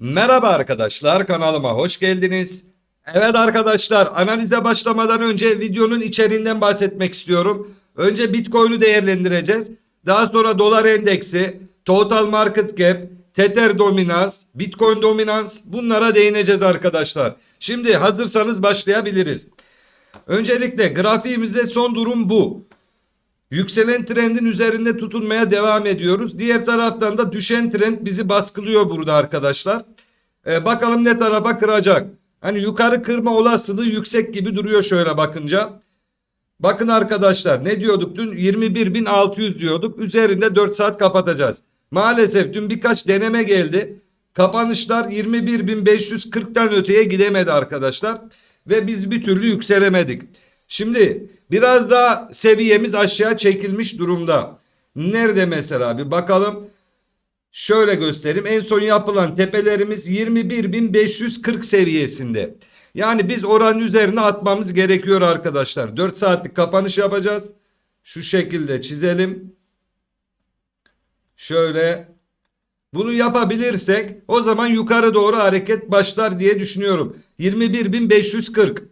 Merhaba arkadaşlar kanalıma hoş geldiniz. Evet arkadaşlar analize başlamadan önce videonun içeriğinden bahsetmek istiyorum. Önce Bitcoin'i değerlendireceğiz. Daha sonra dolar endeksi, total market cap, Tether dominans, Bitcoin dominans bunlara değineceğiz arkadaşlar. Şimdi hazırsanız başlayabiliriz. Öncelikle grafiğimizde son durum bu. Yükselen trendin üzerinde tutunmaya devam ediyoruz. Diğer taraftan da düşen trend bizi baskılıyor burada arkadaşlar. Ee, bakalım ne tarafa kıracak. Hani yukarı kırma olasılığı yüksek gibi duruyor şöyle bakınca. Bakın arkadaşlar ne diyorduk dün 21.600 diyorduk. Üzerinde 4 saat kapatacağız. Maalesef dün birkaç deneme geldi. Kapanışlar 21.540'tan öteye gidemedi arkadaşlar. Ve biz bir türlü yükselemedik. Şimdi biraz daha seviyemiz aşağı çekilmiş durumda. Nerede mesela bir bakalım. Şöyle göstereyim. En son yapılan tepelerimiz 21.540 seviyesinde. Yani biz oranın üzerine atmamız gerekiyor arkadaşlar. 4 saatlik kapanış yapacağız. Şu şekilde çizelim. Şöyle bunu yapabilirsek o zaman yukarı doğru hareket başlar diye düşünüyorum. 21.540.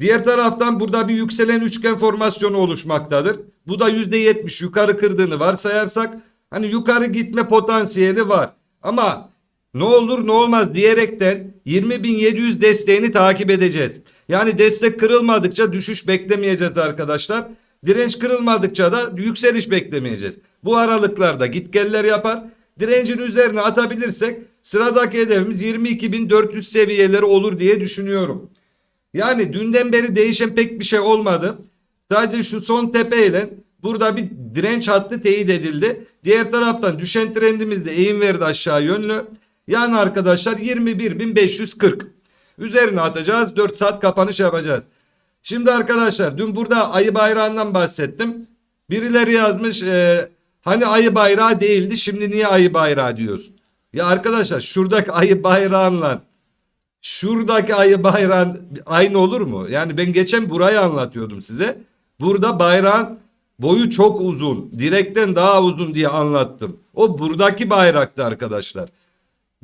Diğer taraftan burada bir yükselen üçgen formasyonu oluşmaktadır. Bu da %70 yukarı kırdığını varsayarsak hani yukarı gitme potansiyeli var. Ama ne olur ne olmaz diyerekten 20.700 desteğini takip edeceğiz. Yani destek kırılmadıkça düşüş beklemeyeceğiz arkadaşlar. Direnç kırılmadıkça da yükseliş beklemeyeceğiz. Bu aralıklarda gitgeller yapar. Direncin üzerine atabilirsek sıradaki hedefimiz 22.400 seviyeleri olur diye düşünüyorum. Yani dünden beri değişen pek bir şey olmadı. Sadece şu son tepeyle burada bir direnç hattı teyit edildi. Diğer taraftan düşen trendimiz de eğim verdi aşağı yönlü. Yani arkadaşlar 21.540. Üzerine atacağız. 4 saat kapanış yapacağız. Şimdi arkadaşlar dün burada ayı bayrağından bahsettim. Birileri yazmış e, hani ayı bayrağı değildi şimdi niye ayı bayrağı diyorsun? Ya arkadaşlar şuradaki ayı bayrağınla şuradaki ayı bayrağın aynı olur mu? Yani ben geçen burayı anlatıyordum size. Burada bayrağın boyu çok uzun. Direkten daha uzun diye anlattım. O buradaki bayraktı arkadaşlar.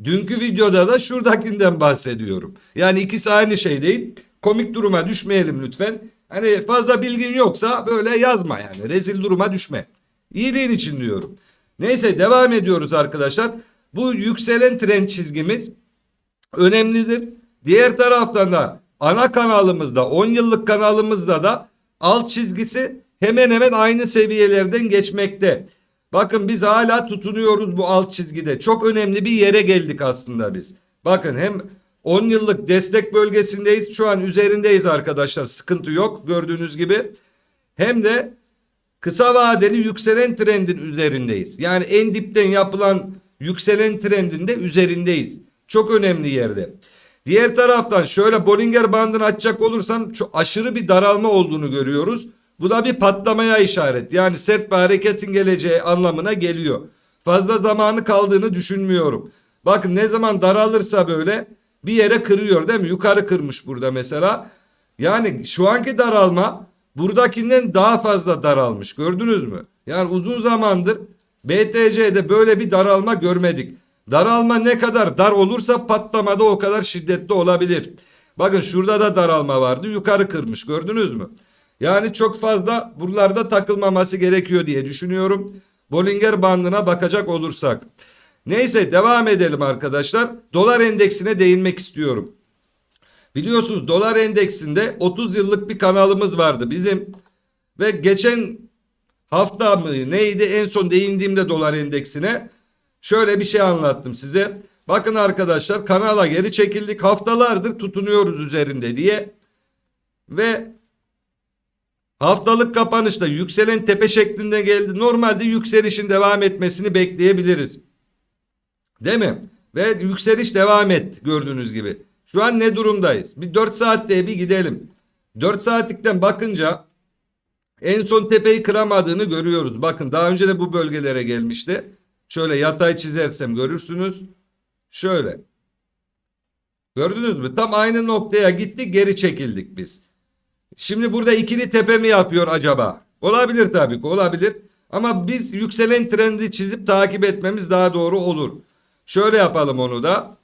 Dünkü videoda da şuradakinden bahsediyorum. Yani ikisi aynı şey değil. Komik duruma düşmeyelim lütfen. Hani fazla bilgin yoksa böyle yazma yani. Rezil duruma düşme. İyiliğin için diyorum. Neyse devam ediyoruz arkadaşlar. Bu yükselen trend çizgimiz önemlidir. Diğer taraftan da ana kanalımızda 10 yıllık kanalımızda da alt çizgisi hemen hemen aynı seviyelerden geçmekte. Bakın biz hala tutunuyoruz bu alt çizgide. Çok önemli bir yere geldik aslında biz. Bakın hem 10 yıllık destek bölgesindeyiz. Şu an üzerindeyiz arkadaşlar. Sıkıntı yok gördüğünüz gibi. Hem de kısa vadeli yükselen trendin üzerindeyiz. Yani en dipten yapılan yükselen trendin de üzerindeyiz. Çok önemli yerde. Diğer taraftan şöyle Bollinger bandını açacak olursam çok aşırı bir daralma olduğunu görüyoruz. Bu da bir patlamaya işaret. Yani sert bir hareketin geleceği anlamına geliyor. Fazla zamanı kaldığını düşünmüyorum. Bakın ne zaman daralırsa böyle bir yere kırıyor değil mi? Yukarı kırmış burada mesela. Yani şu anki daralma buradakinden daha fazla daralmış. Gördünüz mü? Yani uzun zamandır BTC'de böyle bir daralma görmedik. Daralma ne kadar dar olursa patlamada o kadar şiddetli olabilir. Bakın şurada da daralma vardı. Yukarı kırmış. Gördünüz mü? Yani çok fazla buralarda takılmaması gerekiyor diye düşünüyorum. Bollinger bandına bakacak olursak. Neyse devam edelim arkadaşlar. Dolar endeksine değinmek istiyorum. Biliyorsunuz dolar endeksinde 30 yıllık bir kanalımız vardı bizim. Ve geçen hafta mı neydi en son değindiğimde dolar endeksine şöyle bir şey anlattım size. Bakın arkadaşlar kanala geri çekildik haftalardır tutunuyoruz üzerinde diye. Ve haftalık kapanışta yükselen tepe şeklinde geldi. Normalde yükselişin devam etmesini bekleyebiliriz. Değil mi? Ve yükseliş devam etti gördüğünüz gibi. Şu an ne durumdayız? Bir 4 saatte bir gidelim. 4 saatlikten bakınca en son tepeyi kıramadığını görüyoruz. Bakın daha önce de bu bölgelere gelmişti. Şöyle yatay çizersem görürsünüz. Şöyle. Gördünüz mü? Tam aynı noktaya gitti geri çekildik biz. Şimdi burada ikili tepe mi yapıyor acaba? Olabilir tabii ki olabilir. Ama biz yükselen trendi çizip takip etmemiz daha doğru olur. Şöyle yapalım onu da.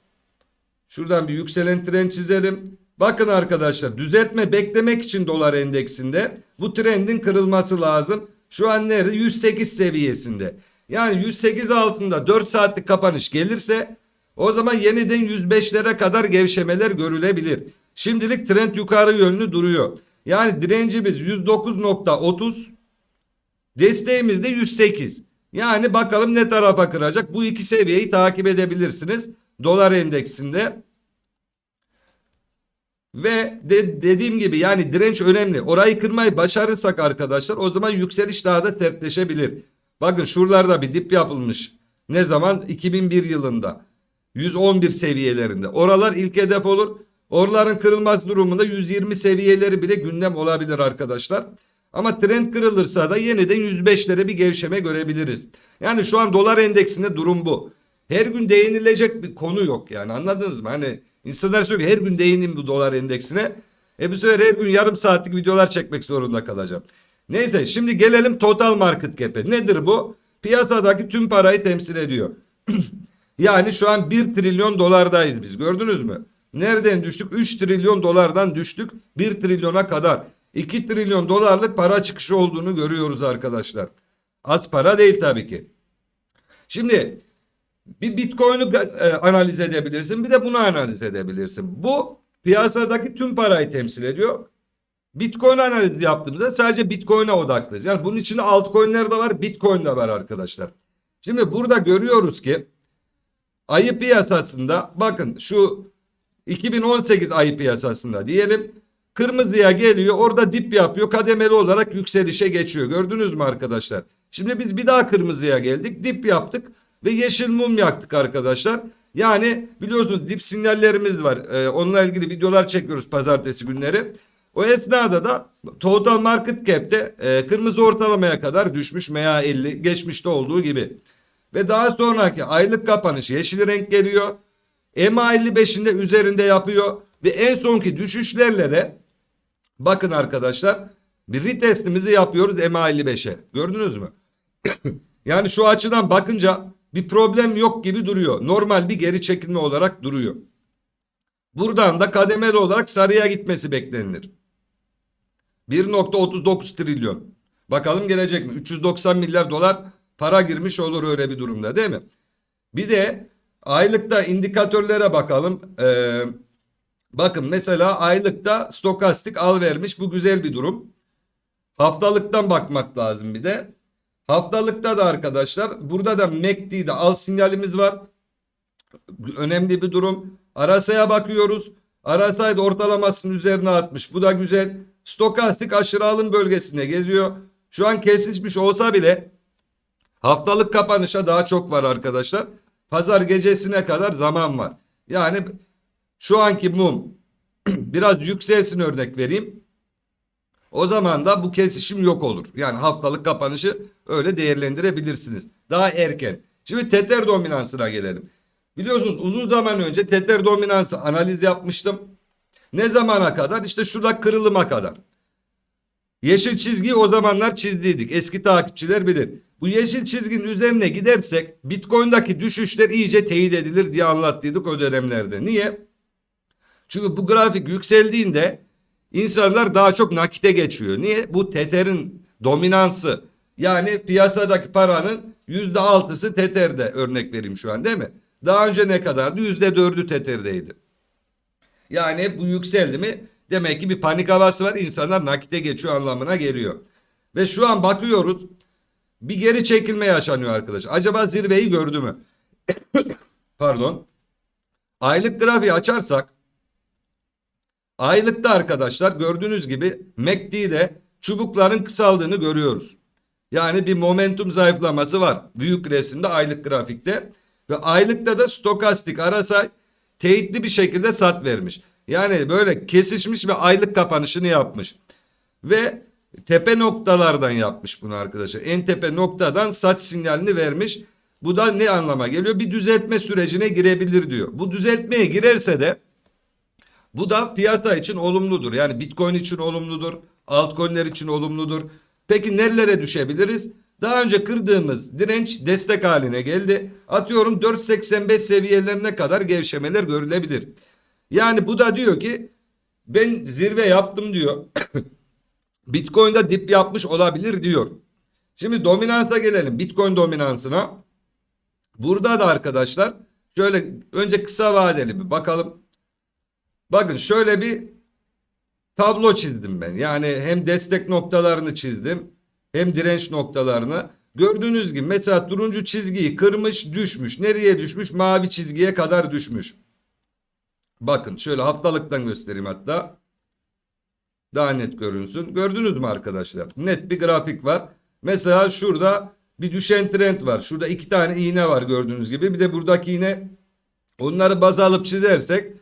Şuradan bir yükselen trend çizelim. Bakın arkadaşlar düzeltme beklemek için dolar endeksinde bu trendin kırılması lazım. Şu an nerede? 108 seviyesinde. Yani 108 altında 4 saatlik kapanış gelirse o zaman yeniden 105'lere kadar gevşemeler görülebilir. Şimdilik trend yukarı yönlü duruyor. Yani direncimiz 109.30 desteğimiz de 108. Yani bakalım ne tarafa kıracak. Bu iki seviyeyi takip edebilirsiniz. Dolar endeksinde. Ve de, dediğim gibi yani direnç önemli. Orayı kırmayı başarırsak arkadaşlar o zaman yükseliş daha da sertleşebilir. Bakın şuralarda bir dip yapılmış. Ne zaman? 2001 yılında. 111 seviyelerinde. Oralar ilk hedef olur. Oraların kırılmaz durumunda 120 seviyeleri bile gündem olabilir arkadaşlar. Ama trend kırılırsa da yeniden 105'lere bir gevşeme görebiliriz. Yani şu an dolar endeksinde durum bu. Her gün değinilecek bir konu yok yani anladınız mı? Hani insanlar söylüyor her gün değineyim bu dolar endeksine. E bu sefer her gün yarım saatlik videolar çekmek zorunda kalacağım. Neyse şimdi gelelim total market cap'e. Nedir bu? Piyasadaki tüm parayı temsil ediyor. yani şu an 1 trilyon dolardayız biz gördünüz mü? Nereden düştük? 3 trilyon dolardan düştük 1 trilyona kadar. 2 trilyon dolarlık para çıkışı olduğunu görüyoruz arkadaşlar. Az para değil tabii ki. Şimdi bir Bitcoin'i e, analiz edebilirsin bir de bunu analiz edebilirsin. Bu piyasadaki tüm parayı temsil ediyor. Bitcoin analizi yaptığımızda sadece Bitcoin'e odaklıyız. Yani bunun içinde altcoin'ler de var, Bitcoin de var arkadaşlar. Şimdi burada görüyoruz ki ayı piyasasında bakın şu 2018 ayı piyasasında diyelim kırmızıya geliyor orada dip yapıyor kademeli olarak yükselişe geçiyor. Gördünüz mü arkadaşlar? Şimdi biz bir daha kırmızıya geldik dip yaptık ve yeşil mum yaktık arkadaşlar. Yani biliyorsunuz dip sinyallerimiz var. Ee, onunla ilgili videolar çekiyoruz pazartesi günleri. O esnada da total market cap'te e, kırmızı ortalamaya kadar düşmüş MA 50 geçmişte olduğu gibi. Ve daha sonraki aylık kapanış yeşil renk geliyor. MA 55'in de üzerinde yapıyor. Ve en sonki düşüşlerle de bakın arkadaşlar bir retestimizi yapıyoruz MA 55'e. Gördünüz mü? yani şu açıdan bakınca bir problem yok gibi duruyor. Normal bir geri çekilme olarak duruyor. Buradan da kademeli olarak sarıya gitmesi beklenilir. 1.39 trilyon. Bakalım gelecek mi? 390 milyar dolar para girmiş olur öyle bir durumda değil mi? Bir de aylıkta indikatörlere bakalım. Ee, bakın mesela aylıkta stokastik al vermiş. Bu güzel bir durum. Haftalıktan bakmak lazım bir de. Haftalıkta da arkadaşlar burada da MACD'de al sinyalimiz var. Önemli bir durum. Arasaya bakıyoruz. Arasaydı ortalamasının üzerine atmış. Bu da güzel. Stokastik aşırı alım bölgesinde geziyor. Şu an kesişmiş olsa bile haftalık kapanışa daha çok var arkadaşlar. Pazar gecesine kadar zaman var. Yani şu anki mum biraz yükselsin örnek vereyim. O zaman da bu kesişim yok olur. Yani haftalık kapanışı öyle değerlendirebilirsiniz. Daha erken. Şimdi tether dominansına gelelim. Biliyorsunuz uzun zaman önce tether dominansı analiz yapmıştım. Ne zamana kadar? İşte şurada kırılıma kadar. Yeşil çizgiyi o zamanlar çizdiydik. Eski takipçiler bilir. Bu yeşil çizginin üzerine gidersek Bitcoin'daki düşüşler iyice teyit edilir diye anlattıydık o dönemlerde. Niye? Çünkü bu grafik yükseldiğinde insanlar daha çok nakite geçiyor. Niye? Bu Tether'in dominansı yani piyasadaki paranın yüzde altısı Tether'de örnek vereyim şu an değil mi? Daha önce ne kadardı? Yüzde dördü Tether'deydi. Yani bu yükseldi mi demek ki bir panik havası var. İnsanlar nakite geçiyor anlamına geliyor. Ve şu an bakıyoruz bir geri çekilme yaşanıyor arkadaş. Acaba zirveyi gördü mü? Pardon. Aylık grafiği açarsak aylıkta arkadaşlar gördüğünüz gibi MACD'de çubukların kısaldığını görüyoruz. Yani bir momentum zayıflaması var. Büyük resimde aylık grafikte. Ve aylıkta da stokastik arasay teyitli bir şekilde sat vermiş. Yani böyle kesişmiş ve aylık kapanışını yapmış. Ve tepe noktalardan yapmış bunu arkadaşlar. En tepe noktadan sat sinyalini vermiş. Bu da ne anlama geliyor? Bir düzeltme sürecine girebilir diyor. Bu düzeltmeye girerse de bu da piyasa için olumludur. Yani Bitcoin için olumludur. Altcoin'ler için olumludur. Peki nerelere düşebiliriz? Daha önce kırdığımız direnç destek haline geldi. Atıyorum 4.85 seviyelerine kadar gevşemeler görülebilir. Yani bu da diyor ki ben zirve yaptım diyor. Bitcoin'da dip yapmış olabilir diyor. Şimdi dominansa gelelim. Bitcoin dominansına. Burada da arkadaşlar şöyle önce kısa vadeli bir bakalım. Bakın şöyle bir tablo çizdim ben. Yani hem destek noktalarını çizdim hem direnç noktalarını. Gördüğünüz gibi mesela turuncu çizgiyi kırmış düşmüş. Nereye düşmüş? Mavi çizgiye kadar düşmüş. Bakın şöyle haftalıktan göstereyim hatta. Daha net görünsün. Gördünüz mü arkadaşlar? Net bir grafik var. Mesela şurada bir düşen trend var. Şurada iki tane iğne var gördüğünüz gibi. Bir de buradaki iğne onları baz alıp çizersek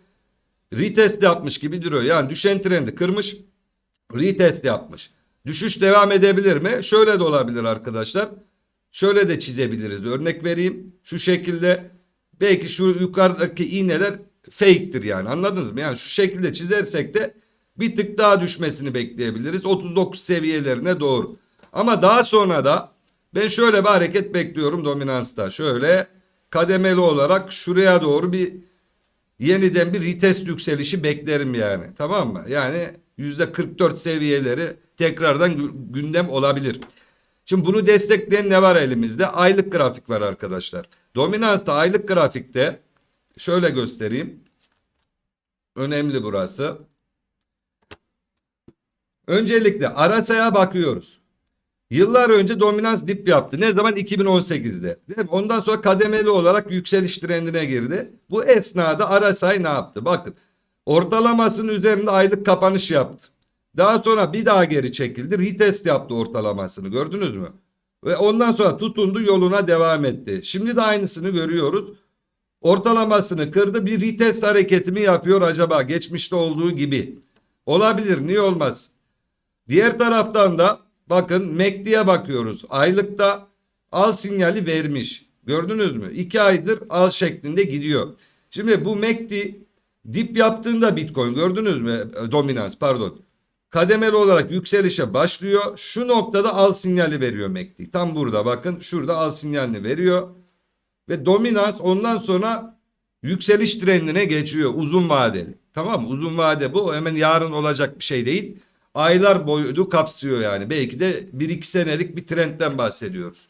retest yapmış gibi duruyor. Yani düşen trendi kırmış retest yapmış. Düşüş devam edebilir mi? Şöyle de olabilir arkadaşlar. Şöyle de çizebiliriz. Örnek vereyim. Şu şekilde belki şu yukarıdaki iğneler fake'tir yani anladınız mı? Yani şu şekilde çizersek de bir tık daha düşmesini bekleyebiliriz. 39 seviyelerine doğru. Ama daha sonra da ben şöyle bir hareket bekliyorum dominansta. Şöyle kademeli olarak şuraya doğru bir yeniden bir retest yükselişi beklerim yani. Tamam mı? Yani %44 seviyeleri tekrardan gü- gündem olabilir. Şimdi bunu destekleyen ne var elimizde? Aylık grafik var arkadaşlar. Dominansta aylık grafikte şöyle göstereyim. Önemli burası. Öncelikle arasaya bakıyoruz. Yıllar önce dominans dip yaptı. Ne zaman? 2018'de. Değil mi? Ondan sonra kademeli olarak yükseliş trendine girdi. Bu esnada Arasay ne yaptı? Bakın ortalamasının üzerinde aylık kapanış yaptı. Daha sonra bir daha geri çekildi. Retest yaptı ortalamasını. Gördünüz mü? Ve ondan sonra tutundu yoluna devam etti. Şimdi de aynısını görüyoruz. Ortalamasını kırdı. Bir retest hareketi mi yapıyor acaba? Geçmişte olduğu gibi. Olabilir. Niye olmaz? Diğer taraftan da bakın MACD'ye bakıyoruz. Aylıkta al sinyali vermiş. Gördünüz mü? 2 aydır al şeklinde gidiyor. Şimdi bu MACD dip yaptığında Bitcoin gördünüz mü? E, Dominans pardon. Kademeli olarak yükselişe başlıyor. Şu noktada al sinyali veriyor MACD. Tam burada bakın şurada al sinyalini veriyor. Ve dominans ondan sonra yükseliş trendine geçiyor uzun vadeli. Tamam mı? Uzun vade bu hemen yarın olacak bir şey değil. Aylar boyu kapsıyor yani. Belki de 1-2 senelik bir trendten bahsediyoruz.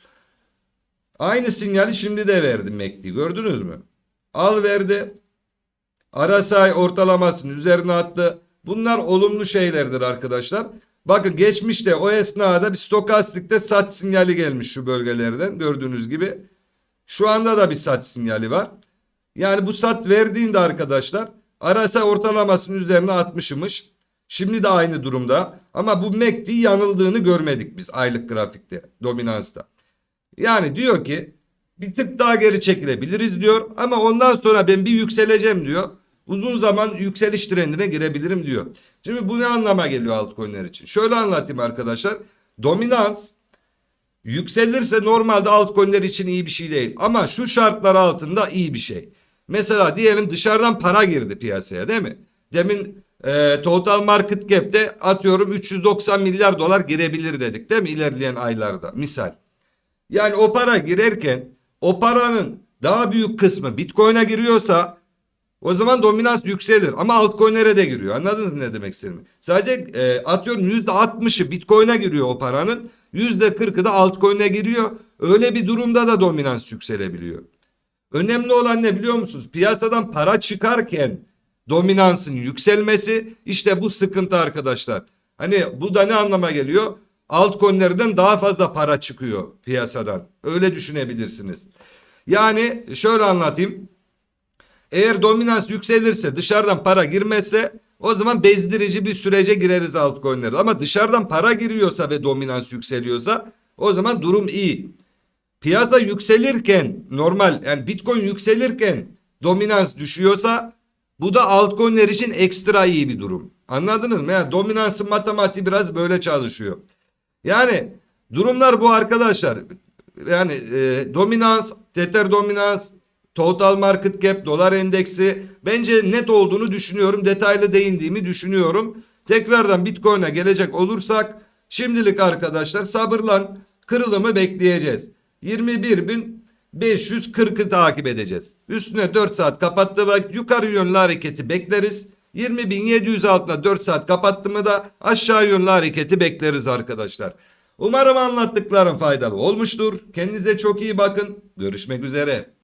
Aynı sinyali şimdi de verdi MACD. Gördünüz mü? Al verdi. RSI ortalamasının üzerine attı. Bunlar olumlu şeylerdir arkadaşlar. Bakın geçmişte o esnada bir stokastikte sat sinyali gelmiş şu bölgelerden gördüğünüz gibi. Şu anda da bir sat sinyali var. Yani bu sat verdiğinde arkadaşlar RSI ortalamasının üzerine atmışmış. Şimdi de aynı durumda. Ama bu MACD yanıldığını görmedik biz aylık grafikte, dominansta. Yani diyor ki bir tık daha geri çekilebiliriz diyor. Ama ondan sonra ben bir yükseleceğim diyor. Uzun zaman yükseliş trendine girebilirim diyor. Şimdi bu ne anlama geliyor altcoin'ler için? Şöyle anlatayım arkadaşlar. Dominans yükselirse normalde altcoin'ler için iyi bir şey değil. Ama şu şartlar altında iyi bir şey. Mesela diyelim dışarıdan para girdi piyasaya değil mi? Demin e, total market cap'te atıyorum 390 milyar dolar girebilir dedik değil mi ilerleyen aylarda misal. Yani o para girerken o paranın daha büyük kısmı Bitcoin'e giriyorsa o zaman dominans yükselir ama altcoin'lere de giriyor. Anladınız mı ne demek istediğimi? Sadece e, atıyorum %60'ı Bitcoin'e giriyor o paranın. %40'ı da altcoin'e giriyor. Öyle bir durumda da dominans yükselebiliyor. Önemli olan ne biliyor musunuz? Piyasadan para çıkarken dominansın yükselmesi işte bu sıkıntı arkadaşlar. Hani bu da ne anlama geliyor? Altcoin'lerden daha fazla para çıkıyor piyasadan. Öyle düşünebilirsiniz. Yani şöyle anlatayım. Eğer dominans yükselirse dışarıdan para girmezse o zaman bezdirici bir sürece gireriz altcoin'lere. Ama dışarıdan para giriyorsa ve dominans yükseliyorsa o zaman durum iyi. Piyasa yükselirken normal yani Bitcoin yükselirken dominans düşüyorsa bu da altcoin'ler için ekstra iyi bir durum. Anladınız mı? Yani dominansın matematiği biraz böyle çalışıyor. Yani durumlar bu arkadaşlar. Yani e, dominans, tether dominans, total market cap, dolar endeksi bence net olduğunu düşünüyorum. Detaylı değindiğimi düşünüyorum. Tekrardan Bitcoin'e gelecek olursak şimdilik arkadaşlar sabırlan. kırılımı bekleyeceğiz. 21.540'ı takip edeceğiz. Üstüne 4 saat kapattığı vakit yukarı yönlü hareketi bekleriz. 20.700 altına 4 saat kapattı mı da aşağı yönlü hareketi bekleriz arkadaşlar. Umarım anlattıklarım faydalı olmuştur. Kendinize çok iyi bakın. Görüşmek üzere.